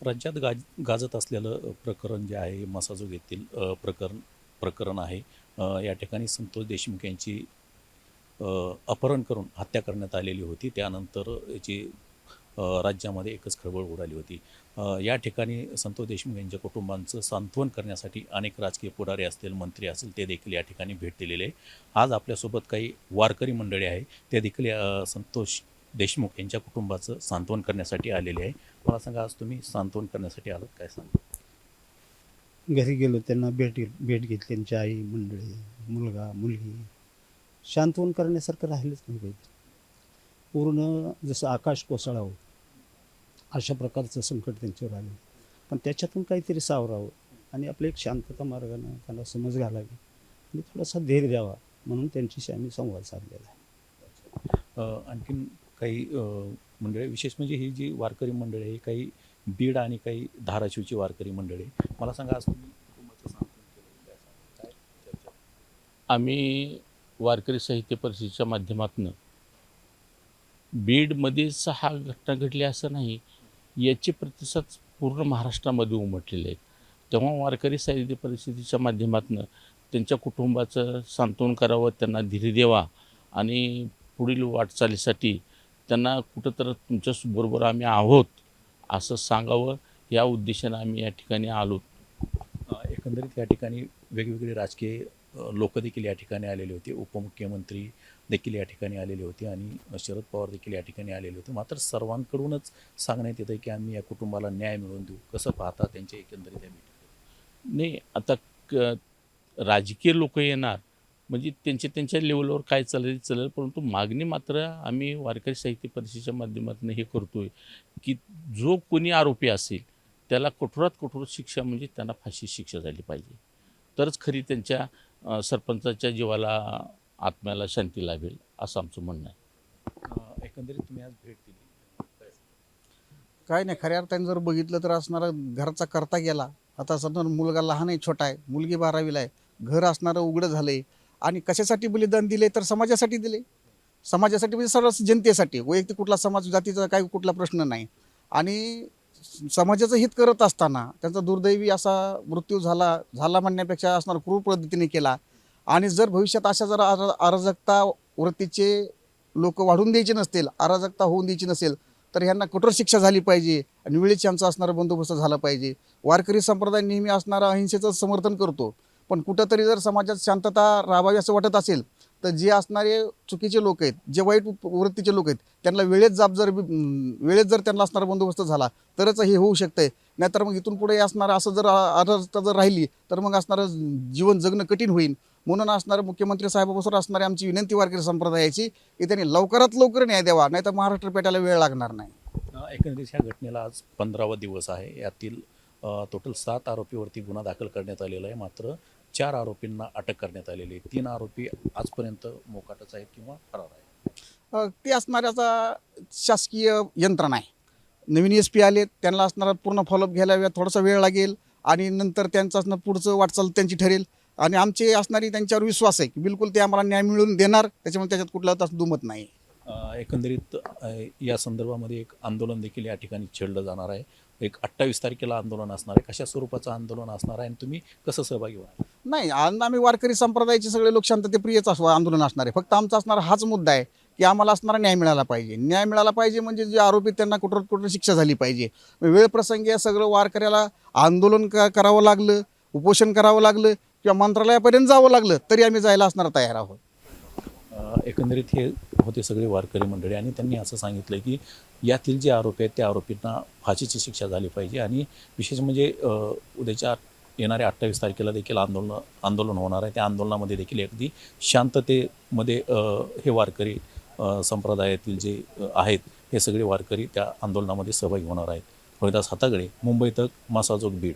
राज्यात गाज गाजत असलेलं प्रकरण जे आहे मसाजोग येथील प्रकरण प्रकरण आहे. या ठिकाणी संतोष देशमुख यांची अपहरण करून हत्या करण्यात आलेली होती. त्यानंतर याची राज्यामध्ये एकच खळबळ उडाली होती. या ठिकाणी संतोष देशमुख यांच्या कुटुंबांचं सांत्वन करण्यासाठी अनेक राजकीय पुढारी असतील मंत्री असतील ते देखील या ठिकाणी भेट दिलेले आहे. आज आपल्यासोबत काही वारकरी मंडळी आहे ते देखील संतोष देशमुख यांच्या कुटुंबाचं सांत्वन करण्यासाठी आलेले आहे. मला सांगा आज तुम्ही सांत्वन करण्यासाठी आलात काय सांगा? घरी गेलो त्यांना भेट भेट घेतली त्यांची आई मंडळी मुलगा मुलगी. शांतवन करण्यासारखं राहिलंच नाही पाहिजे पूर्ण जसं आकाश कोसळावं अशा प्रकारचं संकट त्यांच्यावर आलं. पण त्याच्यातून काहीतरी सावरावं आणि आपलं एक शांतता मार्गानं त्यांना समज घालावी आणि थोडासा धैर्य द्यावा म्हणून त्यांच्याशी आम्ही संवाद साधलेला आहे. आणखीन काही मंडळ मंडळी विशेष म्हणजे ही जी वारकरी मंडळी आहे काही बीड आणि काही धाराशिवची वारकरी मंडळी आहे. मला सांगा आज तुम्ही आम्ही वारकरी साहित्य परिषदेच्या माध्यमातून बीडमध्ये सहा घटना घडल्या असं नाही याचे प्रतिसाद पूर्ण महाराष्ट्रामध्ये उमटलेले आहेत तेव्हा वारकरी साहित्य परिषदेच्या माध्यमातून त्यांच्या कुटुंबाचं सांत्वन करावं त्यांना धीर द्यावा आणि पुढील वाटचालीसाठी त्यांना कुठं तर तुमच्याबरोबर आम्ही आहोत असं सांगावं या उद्देशानं आम्ही या ठिकाणी आलो. एकंदरीत या ठिकाणी वेगवेगळे राजकीय लोक देखील या ठिकाणी आलेले होते. उपमुख्यमंत्री देखील या ठिकाणी आलेले होते आणि शरद पवार देखील या ठिकाणी आलेले होते. मात्र सर्वांकडूनच सांगण्यात येतं की आम्ही या कुटुंबाला न्याय मिळवून देऊ. कसं पाहता त्यांच्या एकंदरीत या नाही आता क राजकीय लोक येणार म्हणजे त्यांच्या त्यांच्या लेवलवर काय चालेल चालेल परंतु मागणी मात्र आम्ही वारकरी साहित्य परिषदेच्या माध्यमातून हे करतो आहे की जो कोणी आरोपी असेल त्याला कठोरात कठोर शिक्षा म्हणजे त्यांना फाशी शिक्षा झाली पाहिजे. तरच खरी त्यांच्या सरपंचाच्या जीवाला आत्म्याला शांती लाभेल असं आमचं म्हणणं आहे. एकंदरीत तुम्ही आज भेट दिली. काय नाही खऱ्या अर्थाने जर बघितलं तर असणारा घरचा करता गेला आता समजा मुलगा लहान आहे छोटा आहे मुलगी बारावीला आहे घर असणारं उघडं झालं आहे आणि कशासाठी बलिदान दिले तर समाजासाठी दिले? समाजासाठी म्हणजे सर्व जनतेसाठी. वैयक्तिक कुठला समाज जातीचा काही कुठला प्रश्न नाही. आणि समाजाचं हित करत असताना त्यांचा दुर्दैवी असा मृत्यू झाला झाला म्हणण्यापेक्षा असणार क्रूर पद्धतीने केला. आणि जर भविष्यात अशा जर अरा- अराजकता वृत्तीचे लोक वाढून द्यायचे नसतील अराजकता होऊन द्यायची नसेल तर ह्यांना कठोर शिक्षा झाली पाहिजे आणि वेळेस यांचा असणारा बंदोबस्त झाला पाहिजे. वारकरी संप्रदाय नेहमी असणारा अहिंसेचं समर्थन करतो. पण कुठंतरी जर समाजात शांतता राहावी असं वाटत असेल तर जे असणारे चुकीचे लोक आहेत जे वाईट वृत्तीचे लोक आहेत त्यांना वेळेत जाब जर वेळेत जर त्यांना असणारा बंदोबस्त झाला तरच हे होऊ शकतंय. नाहीतर मग इथून पुढे असणारं असं जर अर्थता जर राहिली तर मग असणारं जीवन जगणं कठीण होईल म्हणून असणारं मुख्यमंत्री साहेबापासून असणारी आमची विनंती वारकरी संप्रदायाची की त्यांनी लवकरात लवकर न्याय द्यावा नाही तर महाराष्ट्र पेटायला वेळ लागणार नाही. एकंदरीत ह्या घटनेला आज पंधरावा दिवस आहे. यातील टोटल सात आरोपीवरती गुन्हा दाखल करण्यात आलेला आहे. मात्र चार आरोपींना अटक करण्यात आलेली आहे. तीन आरोपी आजपर्यंत मोकाटच आहेत किंवा फरार आहेत? अ, ते असणाऱ्याचा शासकीय यंत्रणा आहे. नवीन एस पी आले त्यांना असणारा पूर्ण फॉलोअप घ्यायला वेळ थोडासा वेळ लागेल आणि नंतर त्यांचं असणं पुढचं वाटचाल त्यांची ठरेल. आणि आमचे असणारी त्यांच्यावर विश्वास आहे की बिलकुल ते आम्हाला न्याय मिळवून देणार त्याच्यामुळे त्याच्यात कुठला तास दुमत नाही. अ, एकंदरीत अ, या संदर्भामध्ये एक आंदोलन देखील या ठिकाणी छेडलं जाणार आहे. एक अठ्ठावीस तारखेला आंदोलन असणार आहे कशा स्वरूपाचं आंदोलन असणार आहे आणि तुम्ही कसं सहभागी व्हा नाही आणि आम्ही वारकरी संप्रदायाचे सगळे लोक शांततेप्रियच असं आंदोलन असणार आहे. फक्त आमचा असणारा हाच मुद्दा आहे की आम्हाला असणारा न्याय मिळाला पाहिजे. न्याय मिळाला पाहिजे म्हणजे जे आरोपी त्यांना कुठं कुठं शिक्षा झाली पाहिजे. वेळप्रसंगी या सगळं वारकऱ्याला आंदोलन क करावं लागलं उपोषण करावं लागलं किंवा मंत्रालयापर्यंत जावं लागलं तरी आम्ही जायला असणार तयार आहोत. एकंदरीत हे होते सगळे वारकरी मंडळी आणि त्यांनी असं सांगितलं की यातील जे आरोपी आहेत त्या आरोपींना फाशीची शिक्षा झाली पाहिजे आणि विशेष म्हणजे उद्याच्या येणाऱ्या अठ्ठावीस तारखेला देखील आंदोलन आंदोलन होणार आहे. त्या आंदोलनामध्ये देखील अगदी शांततेमध्ये हे वारकरी संप्रदायातील जे आहेत हे सगळे वारकरी त्या आंदोलनामध्ये सहभागी होणार आहेत. हरिदास हातागडे मुंबई तक मासाजोग बीड.